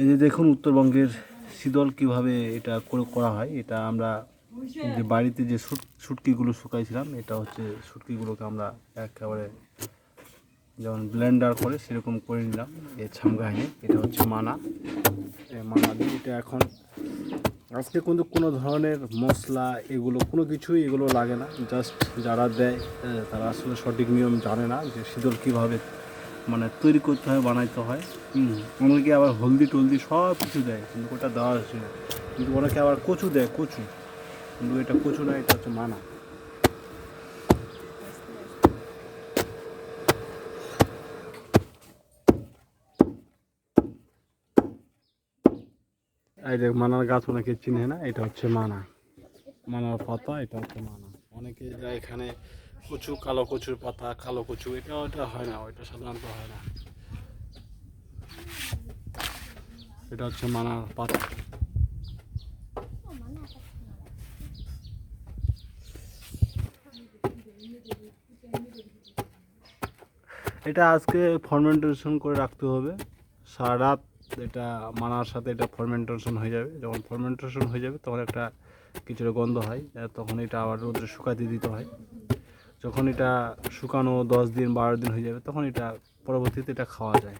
এই যে দেখুন উত্তরবঙ্গের শীতল কীভাবে এটা করে হয়, এটা আমরা যে বাড়িতে যে শুট, শুটকিগুলো শুকাইছিলাম, এটা হচ্ছে শুটকিগুলোকে আমরা একেবারে যেমন ব্লেন্ডার করে সেরকম করে নিলাম, এই ছামগাহিনী এটা হচ্ছে মানা। মানা দিয়ে এটা এখন, আজকে কিন্তু কোনো ধরনের মশলা, এগুলো কোনো কিছুই এগুলো লাগে না, জাস্ট যারা দেয় তারা আসলে সঠিক নিয়ম জানে না যে শীতল কীভাবে মানে তৈরি করতে হয়, বানাইতে হয়। হুম, অনেকে আবার হলদি টলদি সব কিছু দেয়, কিন্তু ওটা দেওয়া হচ্ছে কিন্তু অনেকে আবার কচু দেয়, কচু। কিন্তু এটা কচু না, এটা হচ্ছে মানা। এই মানার গাছ অনেকে চিনে না, এটা হচ্ছে মানা। মানার পাতা, এটা হচ্ছে মানা। অনেকে যায় এখানে কচু, কালো কচুর পাতা, কালো কচু, এটা ওটা হয় না, ওইটা সাধারণত হয় না। এটা হচ্ছে মানার পাতা। এটা আজকে ফরমেন্টেশন করে রাখতে হবে। সারা রাত এটা মানার সাথে এটা ফরমেন্টেশন হয়ে যাবে। যখন ফরমেন্টেশন হয়ে যাবে, তখন একটা কিছুটা গন্ধ হয় তখন এটা আবার রোদ্রে শুকাতে দিতে হয়। যখন এটা শুকানো দশ দিন, বারো দিন হয়ে যাবে, তখন এটা পরবর্তীতে এটা খাওয়া যায়।